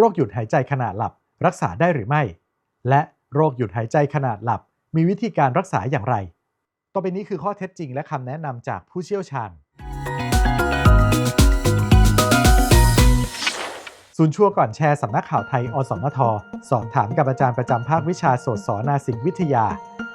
โรคหยุดหายใจขณะหลับ รักษาได้หรือไม่ และโรคหยุดหายใจขณะหลับ มีวิธีการรักษาอย่างไร ต่อไปนี้คือข้อเท็จจริงและคำแนะนำจากผู้เชี่ยวชาญ ศูนย์ชั่วก่อนแชร์สำนักข่าวไทย อสมท สอบถามกับอาจารย์ประจำภาควิชาโสตศนาสิงวิทยา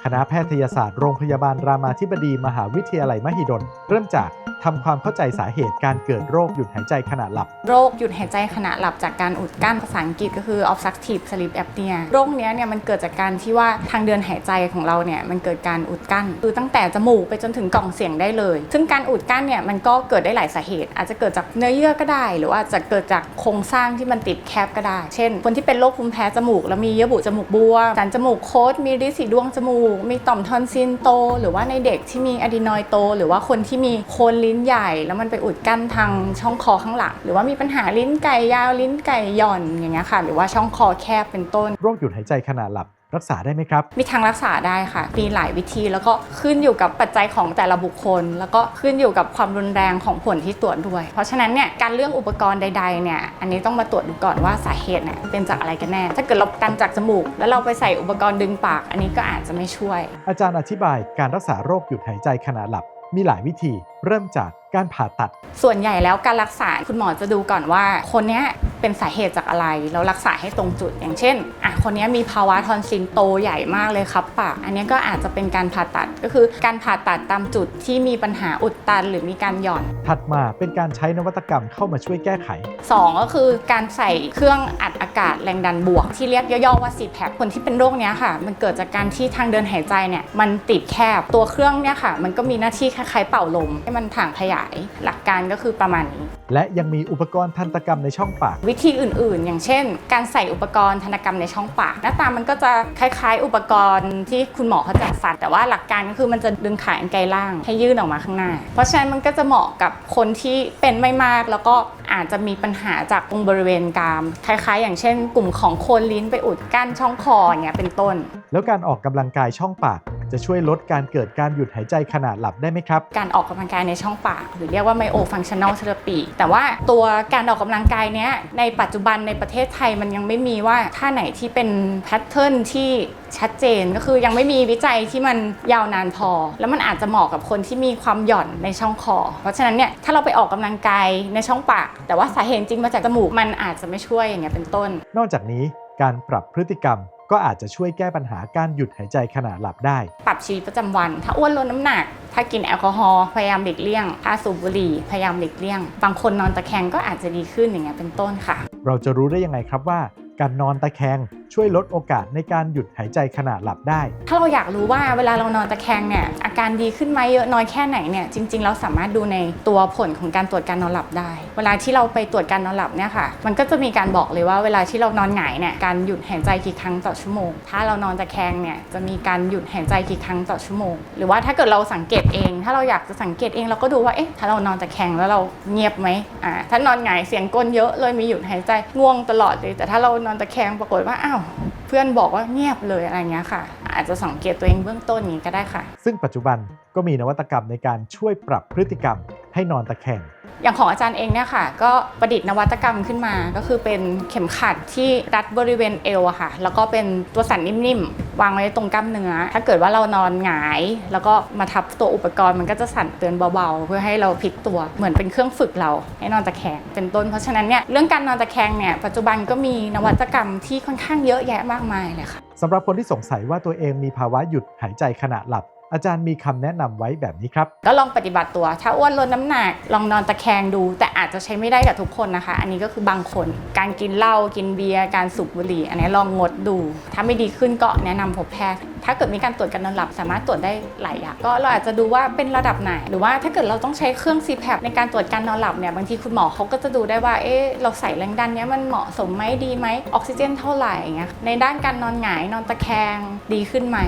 คณะแพทยศาสตร์โรงพยาบาลรามาธิบดีมหาวิทยาลัยมหิดล เริ่มจาก ทำความเข้าใจสาเหตุการเกิดโรคหยุดหายใจขณะหลับ โรคหยุดหายใจขณะหลับจากการอุดกั้นภาษาอังกฤษก็คือ obstructive sleep apnea โรคเนี้ยเนี่ยมันเกิดจากการที่ว่าทางเดินหายใจของเราเนี่ยมันเกิดการอุดกั้นคือตั้งแต่จมูกไปจนถึงกล่องเสียงได้เลย ซึ่งการอุดกั้นเนี่ยมันก็เกิดได้หลายสาเหตุ อาจจะเกิดจากเนื้อเยื่อก็ได้ หรือว่าจะเกิดจากโครงสร้างที่มันติดแคบก็ได้ เช่น คนที่เป็นโรคภูมิแพ้จมูก แล้วมีเยื่อบุจมูกบวมสันจมูกโคดมีริดสีดวงจมูก มีต่อมทอนซิลโต หรือว่าในเด็กที่มีอะดีนอยโต หรือว่าคนที่มีโคนลิ้นใหญ่ แล้วมันไปอุดกั้นทางช่องคอข้างหลัง หรือว่ามีปัญหาลิ้นไก่ยาวลิ้นไก่หย่อนอย่างเงี้ยค่ะ หรือว่าช่องคอแคบเป็นต้น โรคหยุดหายใจขณะหลับรักษาได้ไหมครับ มีทางรักษาได้ค่ะ มีหลายวิธีแล้วก็ขึ้นอยู่กับปัจจัยของแต่ละบุคคล แล้วก็ขึ้นอยู่กับความรุนแรงของผลที่ตรวจด้วย เพราะฉะนั้นเนี่ยการเรื่องอุปกรณ์ใดๆเนี่ยอันนี้ต้องมาตรวจดูก่อนว่าสาเหตุเนี่ยเป็นจากอะไรกันแน่ ถ้าเกิดเราตันจากจมูก แล้วเราไปใส่อุปกรณ์ดึงปาก อันนี้ก็อาจจะไม่ช่วย อาจารย์อธิบายการรักษาโรคหยุดหายใจขณะหลับมีหลายวิธี เริ่มจากการผ่าตัด ส่วนใหญ่แล้วการรักษาคุณหมอจะดูก่อนว่า คนเนี้ยเป็นสาเหตุจากอะไร แล้วรักษาให้ตรงจุด อย่างเช่นอะคนเนี้ยมีภาวะทอนซิลโตใหญ่มากเลยครับปากอันเนี้ยก็อาจจะเป็นการผ่าตัดก็คือการผ่าตัดตามจุดที่มีปัญหาอุดตันหรือมีการหย่อน ถัดมาเป็นการใช้นวัตกรรมเข้ามาช่วยแก้ไข 2 ก็คือการใส่เครื่องอัดอากาศแรงดันบวก ที่เรียกย่อๆว่า CPAP คนที่เป็นโรคเนี้ยค่ะ มันเกิดจากการที่ทางเดินหายใจเนี่ยมันติดแคบตัวเครื่องเนี่ยค่ะ มันก็มีหน้าที่คล้ายๆเป่าลมให้มันถ่างขยายหลักการก็คือประมาณนี้ และยังมีอุปกรณ์ทันตกรรมในช่องปาก วิธีอื่นๆ อย่างเช่น การใส่อุปกรณ์ธนกรรมในช่องปาก หน้าตามันก็จะคล้ายๆ อุปกรณ์ที่คุณหมอเขาจัดฟันแต่ว่าหลักการก็คือมันจะดึงขากรรไกรล่างให้ยื่นออกมาข้างหน้า เพราะฉะนั้นมันก็จะเหมาะกับคนที่เป็นไม่มากแล้วก็อาจจะมีปัญหาจากตรงบริเวณกราม คล้ายๆ อย่างเช่น กลุ่มของโคนลิ้นไปอุดกั้นช่องคออย่างเงี้ยเป็นต้น แล้วการออกกำลังกายช่องปาก จะช่วยลดการเกิดการหยุดหายใจขณะหลับได้ไหมครับ การออกกำลังกายในช่องปาก หรือเรียกว่า myo functional therapy แต่ว่าตัวการออกกำลังกายเนี้ยในปัจจุบันในประเทศไทยมันยังไม่มีว่าท่าไหนที่เป็นแพทเทิร์นที่ชัดเจนก็คือยังไม่มีวิจัยที่มันยาวนานพอ แล้วมันอาจจะเหมาะกับคนที่มีความหย่อนในช่องคอ เพราะฉะนั้นเนี่ยถ้าเราไปออกกำลังกายในช่องปาก แต่ว่าสาเหตุจริงมาจากจมูกมันอาจจะไม่ช่วยอย่างเงี้ยเป็นต้น นอกจากนี้การปรับพฤติกรรม ก็อาจจะช่วยแก้ปัญหาการหยุดหายใจขณะหลับได้ ปรับชีวิตประจำวัน ถ้าอ้วนลดน้ำหนัก ถ้ากินแอลกอฮอล์พยายามหลีกเลี่ยง ถ้าสูบบุหรี่พยายามหลีกเลี่ยง บางคนนอนตะแคงก็อาจจะดีขึ้นอย่างเงี้ยเป็นต้นค่ะ เราจะรู้ได้ยังไงครับว่า การนอนตะแคง ช่วยลดโอกาสในการหยุดหายใจขณะหลับได้ ถ้าเราอยากรู้ว่าเวลาเรานอนตะแคงเนี่ยอาการดีขึ้นไหมเยอะน้อยแค่ไหนเนี่ยจริง ๆ เราสามารถดูในตัวผลของการตรวจการนอนหลับได้ เวลาที่เราไปตรวจการนอนหลับเนี่ยค่ะ มันก็จะมีการบอกเลยว่าเวลาที่เรานอนหงายเนี่ยการหยุดหายใจกี่ครั้งต่อชั่วโมง ถ้าเรานอนตะแคงเนี่ยจะมีการหยุดหายใจกี่ครั้งต่อชั่วโมง หรือว่าถ้าเกิดเราสังเกตเอง ถ้าเราอยากจะสังเกตเองเราก็ดูว่าเอ๊ะถ้าเรานอนตะแคงแล้วเราเงียบไหมอ่าถ้านอนหงายเสียงก้นเยอะเลยมีหยุดหายใจง่วงตลอดเลย แต่ถ้าเรานอนตะแคงปรากฏว่าอ้าวเพื่อนบอกว่าเงียบเลยอะไรเงี้ยค่ะ อาจจะสังเกตตัวเองเบื้องต้นนี้ก็ได้ค่ะ ซึ่งปัจจุบันก็มีนวัตกรรมในการช่วยปรับพฤติกรรม ให้นอนตะแคงอย่างของอาจารย์เองเนี่ยค่ะ ก็ประดิษฐ์นวัตกรรมขึ้นมาก็คือเป็นเข็มขัดที่รัดบริเวณเอวอะค่ะ แล้วก็เป็นตัวสันนิ่มๆ วางไว้ตรงกล้ามเนื้อ ถ้าเกิดว่าเรานอนหงาย แล้วก็มาทับตัวอุปกรณ์มันก็จะสั่นเตือนเบาๆ เพื่อให้เราพลิกตัวเหมือนเป็นเครื่องฝึกเราให้นอนตะแคงเป็นต้นเพราะฉะนั้นเนี่ยเรื่องการนอนตะแคงเนี่ยปัจจุบันก็มีนวัตกรรมที่ค่อนข้างเยอะแยะมากมายเลยค่ะสำหรับคนที่สงสัยว่าตัวเองมีภาวะหยุดหายใจขณะหลับ อาจารย์มีคำแนะนำไว้แบบนี้ครับ ก็ลองปฏิบัติตัว ถ้าอ้วนลดน้ำหนัก ลองนอนตะแคงดู แต่อาจจะใช้ไม่ได้กับทุกคนนะคะ อันนี้ก็คือบางคน การกินเหล้า กินเบียร์ การสูบบุหรี่ อันนี้ลองงดดู ถ้าไม่ดีขึ้นก็แนะนำพบแพทย์ ถ้าเกิดมีการตรวจการนอนหลับสามารถตรวจได้หลายอย่างก็เราอาจจะดูว่าเป็นระดับไหน หรือว่าถ้าเกิดเราต้องใช้เครื่อง CPAP ในการตรวจการนอนหลับเนี่ยบางทีคุณหมอเขาก็จะดูได้ว่าเอ๊ะเราใส่แรงดันเนี้ยมันเหมาะสมไหมดีไหมออกซิเจนเท่าไหร่อย่างเงี้ยในด้านการนอนหงายนอนตะแคงดีขึ้นไหม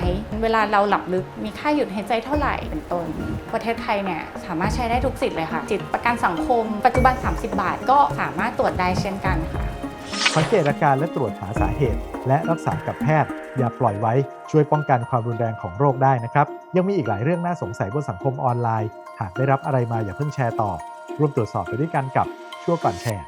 เวลาเราหลับลึกมีค่าหยุดหายใจเท่าไหร่เป็นต้น ประเทศไทยเนี่ยสามารถใช้ได้ทุกสิทธิ์เลยค่ะ จิตประกันสังคม ปัจจุบัน 30 บาทก็สามารถตรวจได้เช่นกันค่ะสังเกตอาการและตรวจหาสาเหตุ และรักษากับแพทย์ อย่าปล่อยไว้ช่วยป้องกันความรุนแรงของโรคได้นะครับ ยังมีอีกหลายเรื่องน่าสงสัยบนสังคมออนไลน์ หากได้รับอะไรมาอย่าเพิ่งแชร์ต่อ ร่วมตรวจสอบไปด้วยกันกับชั่วก่อนแชร์